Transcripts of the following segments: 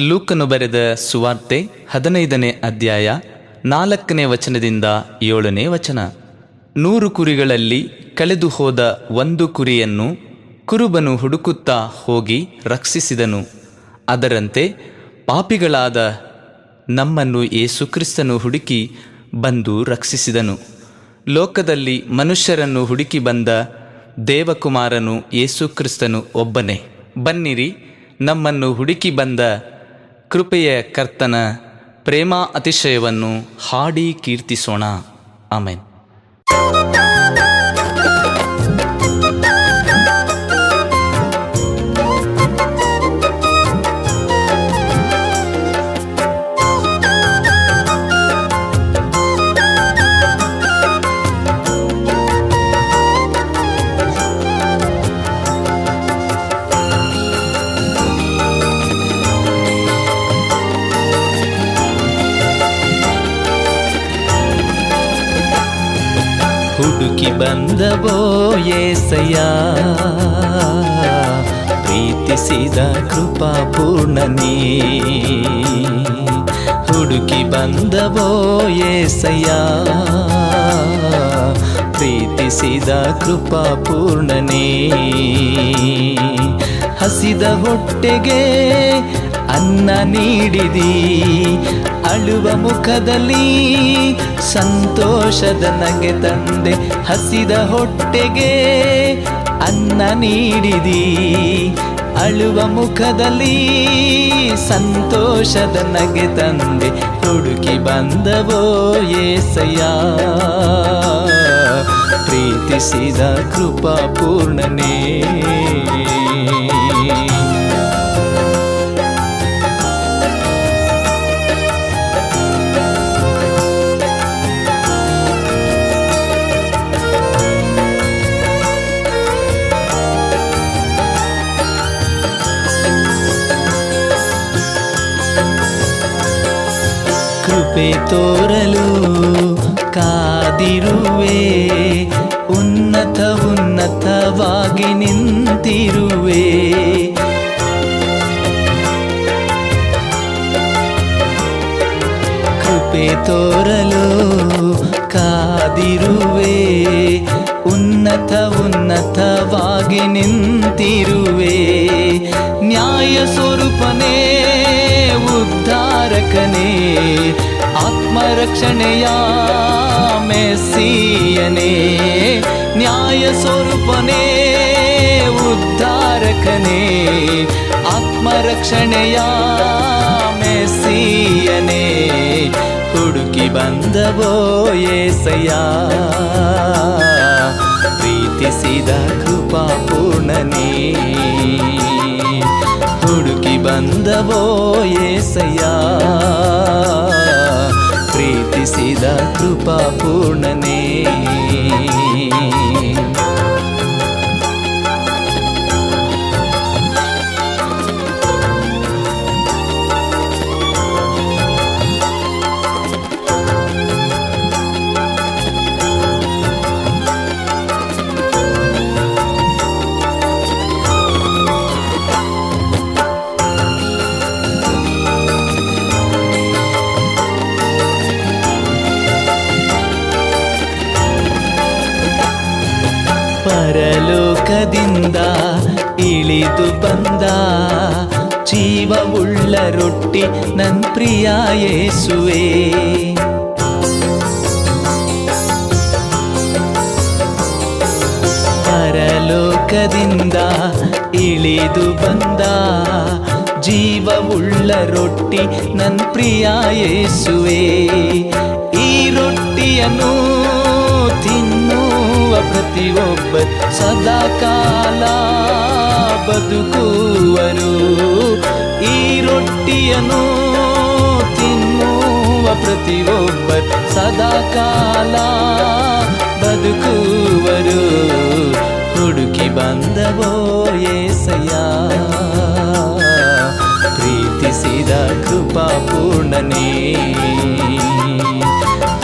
ಲೂಕನು ಬರೆದ ಸುವಾರ್ತೆ ಹದಿನೈದನೇ ಅಧ್ಯಾಯ ನಾಲ್ಕನೇ ವಚನದಿಂದ ಏಳನೇ ವಚನ. ನೂರು ಕುರಿಗಳಲ್ಲಿ ಕಳೆದು ಹೋದ ಒಂದು ಕುರಿಯನ್ನು ಕುರುಬನು ಹುಡುಕುತ್ತಾ ಹೋಗಿ ರಕ್ಷಿಸಿದನು. ಅದರಂತೆ ಪಾಪಿಗಳಾದ ನಮ್ಮನ್ನು ಯೇಸುಕ್ರಿಸ್ತನು ಹುಡುಕಿ ಬಂದು ರಕ್ಷಿಸಿದನು. ಲೋಕದಲ್ಲಿ ಮನುಷ್ಯರನ್ನು ಹುಡುಕಿ ಬಂದ ದೇವಕುಮಾರನು ಯೇಸುಕ್ರಿಸ್ತನು ಒಬ್ಬನೇ. ಬನ್ನಿರಿ, ನಮ್ಮನ್ನು ಹುಡುಕಿ ಬಂದ ಕೃಪೆಯ ಕರ್ತನ ಪ್ರೇಮ ಅತಿಶಯವನ್ನು ಹಾಡಿ ಕೀರ್ತಿಸೋಣ. ಆಮೇನ್. ಹುಡುಕಿ ಬಂದವೋ ಏಸಯ್ಯ ಪ್ರೀತಿಸಿದ ಕೃಪಾ ಪೂರ್ಣನೇ ಹುಡುಕಿ ಬಂದವೋ ಏಸಯ್ಯ ಪ್ರೀತಿಸಿದ ಕೃಪಾ ಪೂರ್ಣನೇ ಹಸಿದ ಹೊಟ್ಟೆಗೆ ಅನ್ನ ನೀಡಿದಿ ಅಳುವ ಮುಖದಲ್ಲಿ ಸಂತೋಷದ ನಗೆ ತಂದೆ ಹಸಿದ ಹೊಟ್ಟೆಗೆ ಅನ್ನ ನೀಡಿದಿ. ಅಳುವ ಮುಖದಲ್ಲಿ ಸಂತೋಷದ ನಗೆ ತಂದೆ ಹುಡುಕಿ ಬಂದವೋ ಏಸಯ್ಯ. ಪ್ರೀತಿಸಿದ ಕೃಪಾ ಪೂರ್ಣನೇ. ಕೃಪೆ ತೋರಲು ಕಾದಿರುವೆ. ಉನ್ನತ ಉನ್ನತವಾಗಿ ನಿಂತಿರುವೆ. ಕೃಪೆ ತೋರಲು ಕಾದಿರುವೆ. ಉನ್ನತ ಉನ್ನತವಾಗಿ ನಿಂತಿರುವೆ. ನ್ಯಾಯ ಸ್ವರೂಪನೇ ಉದ್ಧಾರಕನೇ ಆತ್ಮರಕ್ಷಣೆಯ ಮೆಸ್ಸಿಯನೇ ನ್ಯಾಯ ಸ್ವರೂಪನೇ ಉದ್ಧಾರಕನೇ ಆತ್ಮರಕ್ಷಣೆಯ ಮೆಸ್ಸಿಯನೇ. ಹುಡುಕಿ ಬಂದವೋ ಏಸಯ್ಯ ಪ್ರೀತಿಸಿದ ಕೃಪಾ ಬಂದವೋ ಏಸಯ್ಯ ಪ್ರೀತಿಸಿದ ಕೃಪಾ ಪರಲೋಕದಿಂದ ಇಳಿದು ಬಂದ ಜೀವವುಳ್ಳ ರೊಟ್ಟಿ ನನ್ ಪ್ರಿಯ ಯೇಸುವೆ. ಪರಲೋಕದಿಂದ ಇಳಿದು ಬಂದ ಜೀವವುಳ್ಳ ರೊಟ್ಟಿ ನನ್ ಪ್ರಿಯ ಯೇಸುವೆ. ಈ ರೊಟ್ಟಿಯನ್ನು ಪ್ರತಿಯೊಬ್ಬ ಸದಾ ಕಾಲ ಬದುಕುವರು ಈ ರೊಟ್ಟಿಯನ್ನು ತಿನ್ನುವ ಪ್ರತಿಯೊಬ್ಬ ಸದಾ ಕಾಲ ಬದುಕುವರು ಹುಡುಕಿ ಬಂದವೋ ಏಸಯ್ಯ ಪ್ರೀತಿಸಿದ ಕೃಪಾ ಪೂರ್ಣನೇ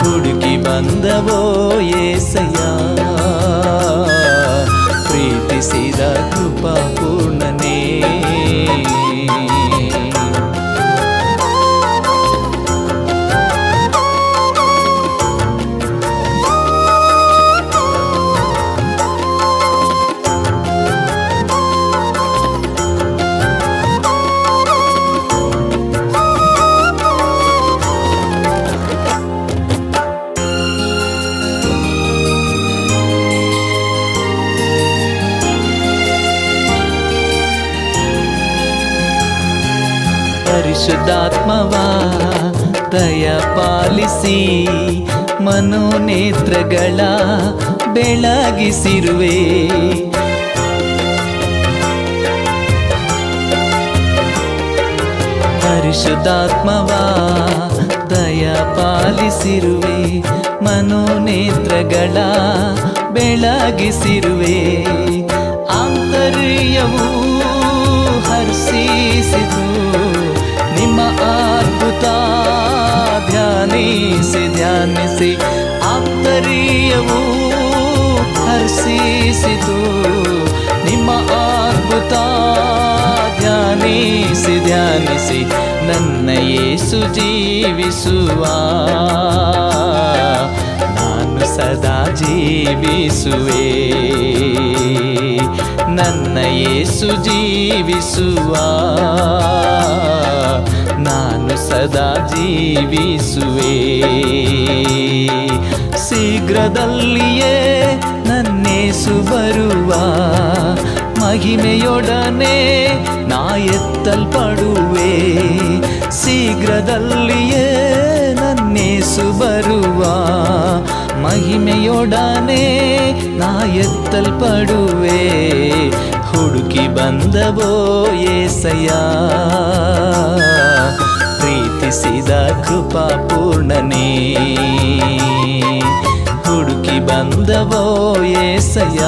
ಹುಡುಕಿ ಬಂದವೋ ಏಸಯ್ಯ ಪ್ರೀತಿಸಿದ ಕೃಪಾ ಪರಿಶುದ್ಧಾತ್ಮವ ದಯ ಪಾಲಿಸಿ ಮನೋನೇತ್ರಗಳ ಬೆಳಗಿಸಿರುವೆ. ಪರಿಶುದ್ಧಾತ್ಮವ ದಯ ಪಾಲಿಸಿರುವೆ ಮನೋನೇತ್ರಗಳ ಬೆಳಗಿಸಿರುವೆ. ಆಂತರ್ಯವು ಹರ್ಷಿಸಿತು ನಿಮ್ಮ ಅದ್ಭುತ ಧ್ಯಾನಿಸಿ ಧ್ಯಾನಿಸಿ ನನ್ನ ಯೇಸು ಜೀವಿಸುವ. ನಾನು ಸದಾ ಜೀವಿಸುವೆ. ನನ್ನ ಯೇಸು ಜೀವಿಸುವ. ನಾನು ಸದಾ ಜೀವಿಸುವೆ. ಶೀಘ್ರದಲ್ಲಿಯೇ ಬರುವ ಮಹಿಮೆಯೊಡನೆ ನಾ ಎತ್ತಲ್ಪಡುವೆ ಶೀಘ್ರದಲ್ಲಿಯೇ ನನ್ನೇಸು ಬರುವ ಮಹಿಮೆಯೊಡನೆ ನಾ ಎತ್ತಲ್ಪಡುವೆ ಹುಡುಕಿ ಬಂದವೋ ಏಸಯ್ಯ ಪ್ರೀತಿಸಿದ ಕೃಪಾ ಪೂರ್ಣನೇ ಹುಡುಕಿ ಬಂದವೋ ಏಸಯ್ಯ